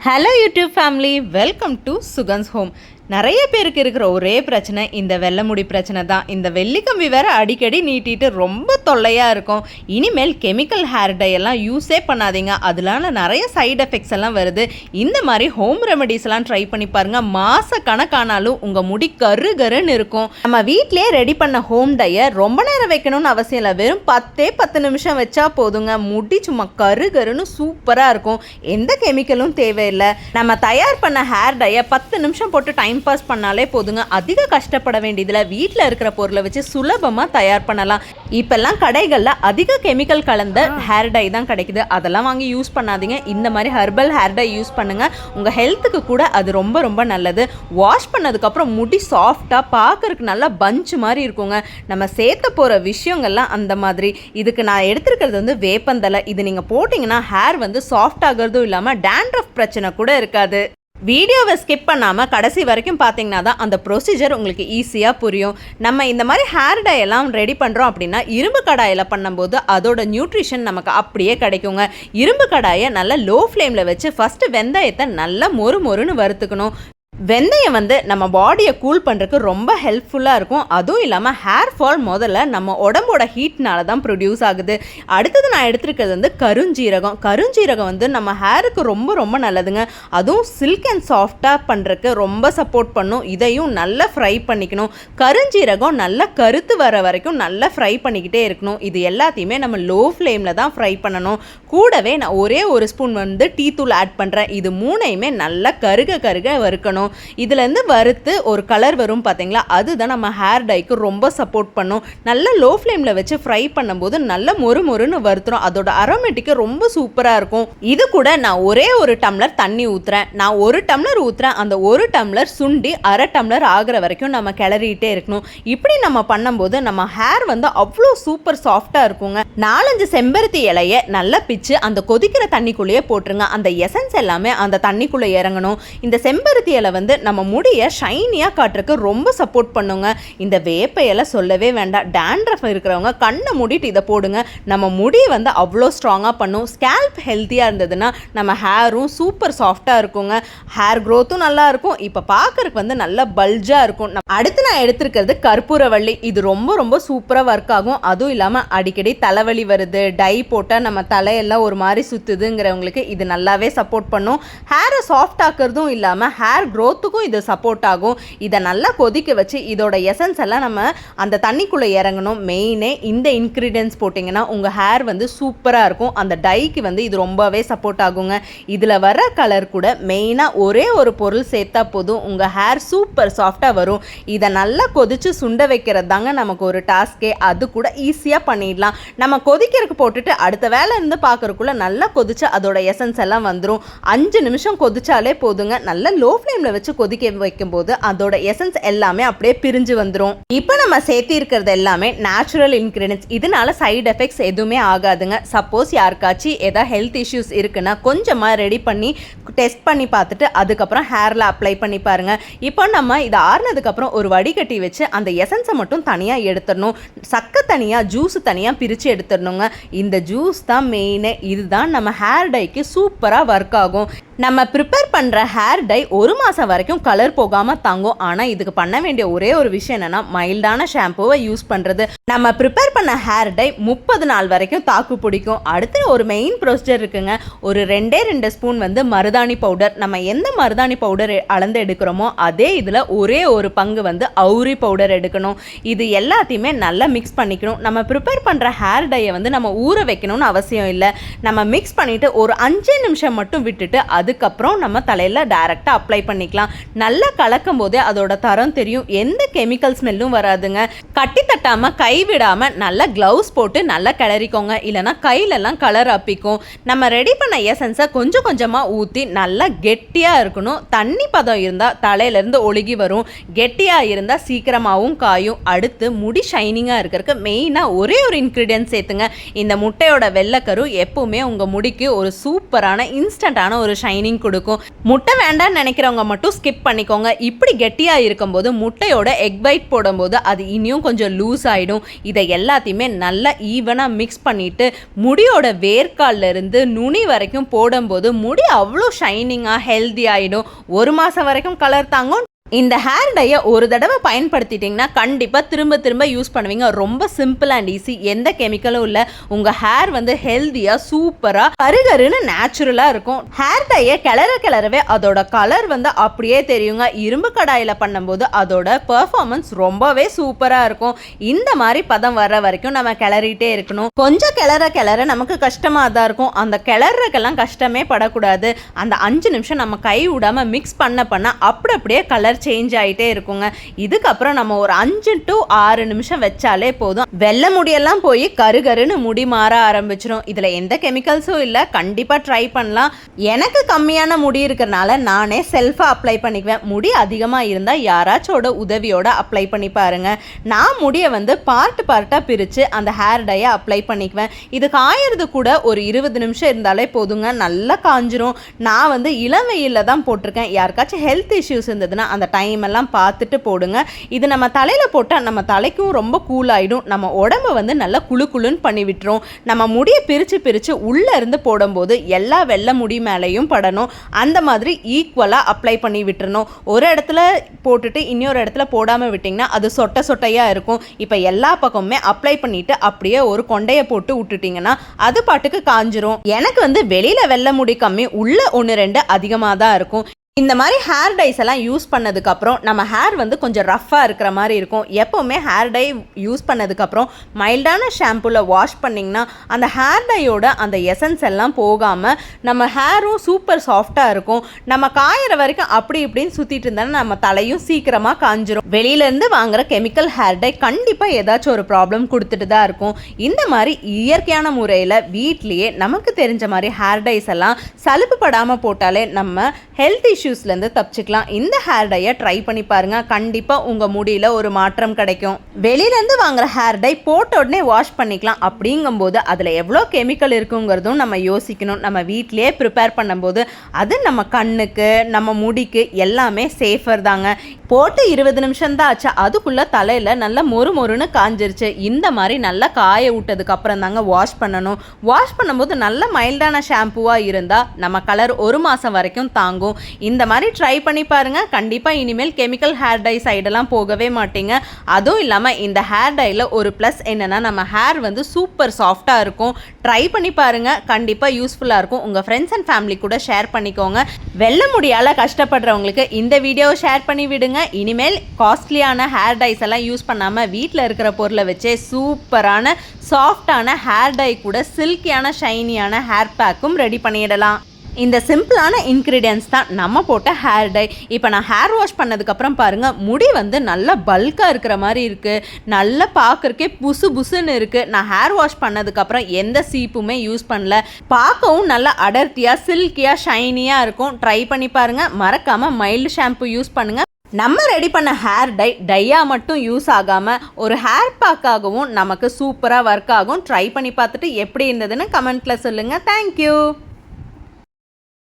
Hello YouTube family welcome to Sugan's home நிறைய பேருக்கு இருக்கிற ஒரே பிரச்சனை இந்த வெள்ளமுடி பிரச்சனை தான். இந்த வெள்ளிக்கம்பி வேற அடிக்கடி நீட்டிட்டு ரொம்ப தொல்லையாக இருக்கும். இனிமேல் கெமிக்கல் ஹேர் டை எல்லாம் யூஸே பண்ணாதீங்க. அதனால நிறைய சைடு எஃபெக்ட்ஸ் எல்லாம் வருது. இந்த மாதிரி ஹோம் ரெமெடிஸ் எல்லாம் ட்ரை பண்ணி பாருங்க. மாச கணக்கானாலும் உங்கள் முடி கரு கருன்னு இருக்கும். நம்ம வீட்டிலேயே ரெடி பண்ண ஹோம் டையை ரொம்ப நேரம் வைக்கணும்னு அவசியம் இல்லை. வெறும் பத்தே பத்து நிமிஷம் வச்சா போதுங்க. முடி சும்மா கரு கருன்னு சூப்பராக இருக்கும். எந்த கெமிக்கலும் தேவையில்லை. நம்ம தயார் பண்ண ஹேர் டையை பத்து நிமிஷம் போட்டு டைம் பாஸ் பண்ணாலே போதுங்க. அதிக கஷ்டப்பட வேண்டியதில் வீட்டில் இருக்கிற பொருளை வச்சு சுலபமாக தயார் பண்ணலாம். இப்பெல்லாம் கடைகளில் அதிக கெமிக்கல் கலந்த ஹேர் டை தான் கிடைக்குது. அதெல்லாம் வாங்கி யூஸ் பண்ணாதீங்க. இந்த மாதிரி ஹெர்பல் ஹேர் டை யூஸ் பண்ணுங்க. உங்கள் ஹெல்த்துக்கு கூட அது ரொம்ப ரொம்ப நல்லது. வாஷ் பண்ணதுக்கப்புறம் முடி சாஃப்டாக பார்க்கறதுக்கு நல்லா பஞ்ச் மாதிரி இருக்குங்க. நம்ம சேர்த்த போகிற விஷயங்கள்லாம் அந்த மாதிரி. இதுக்கு நான் எடுத்திருக்கிறது வந்து வேப்பந்தலை இது நீங்கள் போட்டிங்கன்னா ஹேர் வந்து சாஃப்ட் ஆகிறதும் இல்லாமல் டேண்ட்ரஃப் பிரச்சனை கூட இருக்காது. வீடியோவை ஸ்கிப் பண்ணாமல் கடைசி வரைக்கும் பார்த்தீங்கன்னா தான் அந்த ப்ரொசீஜர் உங்களுக்கு ஈஸியாக புரியும். நம்ம இந்த மாதிரி ஹேர் டை எல்லாம் ரெடி பண்ணுறோம் அப்படின்னா இரும்பு கடாயில் பண்ணும்போது அதோட நியூட்ரிஷன் நமக்கு அப்படியே கிடைக்குங்க. இரும்பு கடாயை நல்லா லோ ஃப்ளேமில் வச்சு ஃபஸ்ட்டு வெந்தயத்தை நல்லா மொறு மொறுன்னு வறுத்துக்கணும். வெந்தயம் வந்து நம்ம பாடியை கூல் பண்ணுறதுக்கு ரொம்ப ஹெல்ப்ஃபுல்லாக இருக்கும். அதுவும் இல்லாமல் ஹேர் ஃபால் முதல்ல நம்ம உடம்போட ஹீட்னால தான் ப்ரொடியூஸ் ஆகுது. அடுத்தது நான் எடுத்துருக்கிறது வந்து கருஞ்சீரகம். கருஞ்சீரகம் வந்து நம்ம ஹேருக்கு ரொம்ப ரொம்ப நல்லதுங்க. அதுவும் சில்க் அண்ட் சாஃப்டாக பண்ணுறதுக்கு ரொம்ப சப்போர்ட் பண்ணும். இதையும் நல்லா ஃப்ரை பண்ணிக்கணும். கருஞ்சீரகம் நல்லா கருத்து வர வரைக்கும் நல்லா ஃப்ரை பண்ணிக்கிட்டே இருக்கணும். இது எல்லாத்தையுமே நம்ம லோ ஃப்ளேமில் தான் ஃப்ரை பண்ணணும். கூடவே நான் ஒரே ஒரு ஸ்பூன் வந்து டீ தூள் ஆட் பண்ணுறேன் இது மூணையுமே நல்லா கருக கருக வறுக்கணும். இதுலேருந்து வறுத்து ஒரு கலர் வரும் பார்த்தீங்களா? அதுதான் நம்ம ஹேர் டைக்கு ரொம்ப சப்போர்ட் பண்ணும். நல்லா லோ ஃப்ளேமில் வச்சு ஃப்ரை பண்ணும்போது நல்ல மொறு மொறுன்னு வறுத்துரும். அதோட அரோமேட்டிக்கு ரொம்ப சூப்பராக இருக்கும். இது கூட நான் ஒரே ஒரு டம்ளர் தண்ணி ஊற்றுறேன் நான் ஒரு டம்ளர் ஊற்றுறேன் அந்த ஒரு டம்ளர் சுண்டி அரை டம்ளர் ஆகிற வரைக்கும் நம்ம கிளறிட்டே இருக்கணும். இப்படி நம்ம பண்ணும்போது நம்ம ஹேர் வந்து அவ்வளோ சூப்பர் சாஃப்டாக இருக்குங்க. நாலஞ்சு செம்பருத்தி இலையை நல்லா பிச்சு அந்த கொதிக்கிற தண்ணிக்குள்ளேயே போட்டுருங்க. அந்த எசன்ஸ் எல்லாமே அந்த தண்ணிக்குள்ளே இறங்கணும். இந்த செம்பருத்தி இலை வந்து வந்து நம்ம முடியை ஷைனியாக காட்டுறதுக்கு ரொம்ப சப்போர்ட் பண்ணுங்க. இந்த வேப்பையெல்லாம் சொல்லவே வேண்டாம். டேண்ட்ரஃப் இருக்கிறவங்க கண்ணை மூடிட்டு இதை போடுங்க. நம்ம முடி வந்து அவ்வளோ ஸ்ட்ராங்காக பண்ணும். ஸ்கேல்ப் ஹெல்த்தியாக இருந்ததுன்னா நம்ம ஹேரும் சூப்பர் சாஃப்டாக இருக்குங்க. ஹேர் க்ரோத்தும் நல்லா இருக்கும். இப்போ பார்க்கறதுக்கு வந்து நல்லா பல்ஜாக இருக்கும். நம்ம- அடுத்து நான் எடுத்திருக்கிறது கற்பூரவள்ளி. இது ரொம்ப ரொம்ப சூப்பராக ஒர்க் ஆகும். அதுவும் இல்லாமல் அடிக்கடி தலைவலி வருது. டை போட்டால் நம்ம தலையெல்லாம் ஒரு மாதிரி சுற்றுதுங்கிறவங்களுக்கு இது நல்லாவே சப்போர்ட் பண்ணும். ஹேரை சாஃப்ட் ஆக்கிறதும் இல்லாமல் ஹேர் க்ரோத்துக்கும் இது சப்போர்ட் ஆகும். இதை நல்லா கொதிக்க வச்சு இதோட எசன்ஸ் எல்லாம் நம்ம அந்த தண்ணிக்குள்ளே இறங்கணும். மெயினே இந்த இன்க்ரீடியன்ஸ் போட்டிங்கன்னா உங்கள் ஹேர் வந்து சூப்பராக இருக்கும். அந்த டைக்கு வந்து இது ரொம்பவே சப்போர்ட் ஆகுங்க. இதில் வர கலர் கூட மெயினாக ஒரே ஒரு பொருள் சேர்த்தா போதும். உங்கள் ஹேர் சூப்பர் சாஃப்டாக வரும். இதை நல்லா கொதித்து சுண்ட வைக்கிறது தாங்க நமக்கு ஒரு டாஸ்கே அது கூட ஈஸியாக பண்ணிடலாம். நம்ம கொதிக்கிறதுக்கு போட்டுட்டு அடுத்த வேலை இருந்து பார்க்கறதுக்குள்ள நல்லா கொதிச்சு அதோட எசன்ஸ் எல்லாம் வந்துடும் அஞ்சு நிமிஷம் கொதிச்சாலே போதுங்க. நல்லா லோ ஃப்ளேமில் வச்சு கொதிக்க வைக்கும்போது அதோட எசன்ஸ் எல்லாமே அப்படியே பிரிஞ்சு வந்துடும் இப்போ நம்ம சேர்த்தி இருக்கிறது எல்லாமே நேச்சுரல் இன்க்ரீடியன்ஸ் இதனால சைடு எஃபெக்ட்ஸ் எதுவுமே ஆகாதுங்க. சப்போஸ் யாருக்காச்சும் ஏதாவது ஹெல்த் இஷ்யூஸ் இருக்குன்னா கொஞ்சமாக ரெடி பண்ணி டெஸ்ட் பண்ணி பார்த்துட்டு அதுக்கப்புறம் ஹேரில் அப்ளை பண்ணி பாருங்க. இப்போ நம்ம இதை ஆறுனதுக்கப்புறம் ஒரு வடிகட்டி வச்சு அந்த எசன்ஸை மட்டும் தனியாக எடுத்துடணும். சக்கை தனியாக ஜூஸ் தனியாக பிரித்து எடுத்துடணுங்க. இந்த ஜூஸ் தான் மெயினு இதுதான் நம்ம ஹேர் டைக்கு சூப்பராக ஒர்க் ஆகும். நம்ம ப்ரிப்பேர் பண்ணுற ஹேர் டை ஒரு மாதம் வரைக்கும் கலர் போகாமல் தாங்கும். ஆனால் இதுக்கு பண்ண வேண்டிய ஒரே ஒரு விஷயம் என்னென்னா மைல்டான ஷாம்புவை யூஸ் பண்ணுறது நம்ம ப்ரிப்பேர் பண்ண ஹேர் டை முப்பது நாள் வரைக்கும் தாக்கு பிடிக்கும். அடுத்து ஒரு மெயின் ப்ரொசீஜர் இருக்குங்க. ஒரு ரெண்டே ரெண்டு ஸ்பூன் வந்து மருதாணி பவுடர் நம்ம எந்த மருதாணி பவுடர் அளந்து எடுக்கிறோமோ அதே இதில் ஒரே ஒரு பங்கு வந்து அவுரி பவுடர் எடுக்கணும். இது எல்லாத்தையுமே நல்லா மிக்ஸ் பண்ணிக்கணும். நம்ம ப்ரிப்பேர் பண்ணுற ஹேர் டையை வந்து நம்ம ஊற வைக்கணும்னு அவசியம் இல்லை. நம்ம மிக்ஸ் பண்ணிவிட்டு ஒரு அஞ்சு நிமிஷம் மட்டும் விட்டுட்டு அது அதுக்கப்புறம் நம்ம தலையில் டைரெக்டாக அப்ளை பண்ணிக்கலாம். நல்லா கலக்கும் போதே அதோட தரம் தெரியும். எந்த கெமிக்கல் ஸ்மெல்லும் வராதுங்க. கட்டி தட்டாமல் கை விடாமல் நல்லா க்ளவுஸ் போட்டு நல்லா கிளறிக்கோங்க. இல்லைன்னா கையிலெல்லாம் கலர் அப்பிக்கும். நம்ம ரெடி பண்ண எசன்ஸை கொஞ்சம் கொஞ்சமாக ஊற்றி நல்லா கெட்டியாக இருக்கணும். தண்ணி பதம் இருந்தால் தலையிலேருந்து ஒழுகி வரும். கெட்டியாக இருந்தால் சீக்கிரமாகவும் காயும். அடுத்து முடி ஷைனிங்காக இருக்கிறதுக்கு மெயினாக ஒரே ஒரு இன்க்ரீடியன்ட் சேர்த்துங்க. இந்த முட்டையோட வெள்ளைக்கரு எப்போவுமே உங்கள் முடிக்கு ஒரு சூப்பரான இன்ஸ்டண்ட்டான ஒரு ஷைன் ஷைனிங் கொடுக்கும். முட்டை வேண்டாம்னு நினைக்கிறவங்க மட்டும் ஸ்கிப் பண்ணிக்கோங்க. இப்படி கெட்டியாக இருக்கும்போது முட்டையோட எக் பைட் போடும்போது அது இனியும் கொஞ்சம் லூஸ் ஆகிடும் இதை எல்லாத்தையுமே நல்லா ஈவனாக மிக்ஸ் பண்ணிவிட்டு முடியோட வேர்க்கால்ல இருந்து நுனி வரைக்கும் போடும்போது முடி அவ்வளோ ஷைனிங்காக ஹெல்தி ஆகிடும் ஒரு மாதம் வரைக்கும் கலர் தாங்கும். இந்த ஹேர் டையை ஒரு தடவை பயன்படுத்திட்டிங்கன்னா கண்டிப்பாக திரும்ப திரும்ப யூஸ் பண்ணுவீங்க. ரொம்ப சிம்பிள் அண்ட் ஈஸி எந்த கெமிக்கலும் இல்லை. உங்கள் ஹேர் வந்து ஹெல்த்தியாக சூப்பராக கருகருன்னு நேச்சுரலாக இருக்கும். ஹேர் டையை கிளற கிளறவே அதோட கலர் வந்து அப்படியே தெரியுங்க. இரும்பு கடாயில் பண்ணும்போது அதோட பெர்ஃபார்மன்ஸ் ரொம்பவே சூப்பராக இருக்கும். இந்த மாதிரி பதம் வர்ற வரைக்கும் நம்ம கிளறிட்டே இருக்கணும். கொஞ்சம் கிளற கிளற நமக்கு கஷ்டமாக தான் இருக்கும். அந்த கிளறக்கெல்லாம் கஷ்டமே படக்கூடாது. அந்த அஞ்சு நிமிஷம் நம்ம கை விடாமல் மிக்ஸ் பண்ண பண்ண அப்படி அப்படியே கலர் சேஞ்ச் ஆகிட்டே இருக்குங்க. இதுக்கப்புறம் நம்ம ஒரு அஞ்சு டு ஆறு நிமிஷம் வச்சாலே போதும். வெள்ளை முடியெல்லாம் போய் கருகருன்னு முடி மாற ஆரம்பிச்சிடும் இதில் எந்த கெமிக்கல்ஸும் இல்லை. கண்டிப்பாக ட்ரை பண்ணலாம். எனக்கு கம்மியான முடி இருக்கிறனால நானே செல்ஃபாக அப்ளை பண்ணிக்குவேன். முடி அதிகமாக இருந்தால் யாராச்சோட உதவியோட அப்ளை பண்ணி பாருங்க. நான் முடியை வந்து பார்ட் பார்ட்டாக பிரித்து அந்த ஹேர் டையை அப்ளை பண்ணிக்குவேன். இது காயறது கூட ஒரு இருபது நிமிஷம் இருந்தாலே போதுங்க. நல்லா காஞ்சிரும். நான் வந்து இளம் வெயிலில் தான் போட்டிருக்கேன். யாருக்காச்சும் ஹெல்த் இஷ்யூஸ் இருந்ததுன்னா அந்த டைம் எல்லாம் பார்த்துட்டு போடுங்க. இது நம்ம தலையில் போட்டால் நம்ம தலைக்கும் ரொம்ப கூல் நம்ம உடம்ப வந்து நல்லா குழு குழுன்னு பண்ணி விட்டுரும். நம்ம முடியை பிரித்து பிரித்து உள்ளே இருந்து போடும்போது எல்லா வெள்ளை முடி மேலேயும் படணும். அந்த மாதிரி ஈக்குவலாக அப்ளை பண்ணி விட்டுறணும். ஒரு இடத்துல போட்டுட்டு இன்னொரு இடத்துல போடாமல் விட்டிங்கன்னா அது சொட்டை சொட்டையாக இருக்கும். இப்போ எல்லா பக்கமுமே அப்ளை பண்ணிவிட்டு அப்படியே ஒரு கொண்டையை போட்டு விட்டுட்டிங்கன்னா அது பாட்டுக்கு காஞ்சிரும். எனக்கு வந்து வெளியில் வெள்ளை முடி கம்மி உள்ள ஒன்று ரெண்டு அதிகமாக தான் இருக்கும். இந்த மாதிரி ஹேர் டைஸ் எல்லாம் யூஸ் பண்ணதுக்கப்புறம் நம்ம ஹேர் வந்து கொஞ்சம் ரஃப்பாக இருக்கிற மாதிரி இருக்கும். எப்போவுமே ஹேர் டை யூஸ் பண்ணதுக்கப்புறம் மைல்டான ஷாம்புவில் வாஷ் பண்ணிங்கன்னா அந்த ஹேர் டையோட அந்த எசன்ஸ் எல்லாம் போகாமல் நம்ம ஹேரும் சூப்பர் சாஃப்டாக இருக்கும். நம்ம காயிற வரைக்கும் அப்படி இப்படின்னு சுற்றிட்டு இருந்தாலும் நம்ம தலையும் சீக்கிரமாக காஞ்சிரும். வெளியிலேருந்து வாங்குற கெமிக்கல் ஹேர் டை கண்டிப்பாக ஏதாச்சும் ஒரு ப்ராப்ளம் கொடுத்துட்டு தான் இருக்கும். இந்த மாதிரி இயற்கையான முறையில் வீட்லேயே நமக்கு தெரிஞ்ச மாதிரி ஹேர் டைஸ் எல்லாம் சலுப்பு படாமல் போட்டாலே நம்ம ஹெல்த் இஷ்யூ இஷ்யூஸ்லேருந்து தப்பிச்சுக்கலாம். இந்த ஹேர் டையை ட்ரை பண்ணி பாருங்கள் கண்டிப்பாக உங்கள் முடியில் ஒரு மாற்றம் கிடைக்கும். வெளியிலேருந்து வாங்குற ஹேர் டை போட்ட உடனே வாஷ் பண்ணிக்கலாம். அப்படிங்கும்போது அதில் எவ்வளோ கெமிக்கல் இருக்குங்கிறதும் நம்ம யோசிக்கணும். நம்ம வீட்டிலேயே ப்ரிப்பேர் பண்ணும்போது அது நம்ம கண்ணுக்கு நம்ம முடிக்கு எல்லாமே சேஃபர் தாங்க. போட்டு இருபது நிமிஷம் தான் ஆச்சு. அதுக்குள்ளே தலையில் நல்லா மொறு மொறுன்னு காஞ்சிருச்சு. இந்த மாதிரி நல்லா காய விட்டதுக்கு அப்புறம் தாங்க வாஷ் பண்ணணும். வாஷ் பண்ணும்போது நல்ல மைல்டான ஷாம்புவாக இருந்தால் நம்ம கலர் ஒரு மாதம் வரைக்கும் தாங்கும். இந்த மாதிரி ட்ரை பண்ணி பாருங்கள் கண்டிப்பாக இனிமேல் கெமிக்கல் ஹேர் டை சைடெல்லாம் போகவே மாட்டீங்க. அதுவும் இல்லாமல் இந்த ஹேர் டையில் ஒரு ப்ளஸ் என்னென்னா நம்ம ஹேர் வந்து சூப்பர் சாஃப்டாக இருக்கும். ட்ரை பண்ணி பாருங்கள் கண்டிப்பாக யூஸ்ஃபுல்லாக இருக்கும். உங்கள் ஃப்ரெண்ட்ஸ் அண்ட் ஃபேமிலி கூட ஷேர் பண்ணிக்கோங்க. வெள்ள முடியால் கஷ்டப்படுறவங்களுக்கு இந்த வீடியோவை ஷேர் பண்ணி விடுங்க. இனிமேல் காஸ்ட்லியான ஹேர் டைஸ் எல்லாம் யூஸ் பண்ணாமல் வீட்டில் இருக்கிற பொருளை வச்சே சூப்பரான சாஃப்டான ஹேர் டை கூட சில்கியான ஷைனியான ஹேர் பேக்கும் ரெடி பண்ணிடலாம். இந்த சிம்பிளான இன்க்ரீடியன்ஸ் தான் நம்ம போட்ட ஹேர் டை இப்போ நான் ஹேர் வாஷ் பண்ணதுக்கப்புறம் பாருங்கள் முடி வந்து நல்லா பல்காக இருக்கிற மாதிரி இருக்குது நல்லா பார்க்குறக்கே புசு புசுன்னு இருக்குது நான் ஹேர் வாஷ் பண்ணதுக்கப்புறம் எந்த சீப்புமே யூஸ் பண்ணல. பார்க்கவும் நல்லா அடர்த்தியாக சில்கியாக ஷைனியாக இருக்கும். ட்ரை பண்ணி பாருங்கள் மறக்காமல் மைல்டு ஷாம்பு யூஸ் பண்ணுங்கள் நம்ம ரெடி பண்ண ஹேர் டை டையாக மட்டும் யூஸ் ஆகாமல் ஒரு ஹேர் பேக்காகவும் நமக்கு சூப்பராக ஒர்க் ஆகும். ட்ரை பண்ணி பார்த்துட்டு எப்படி இருந்ததுன்னு கமெண்ட்டில் சொல்லுங்கள் தேங்க்யூ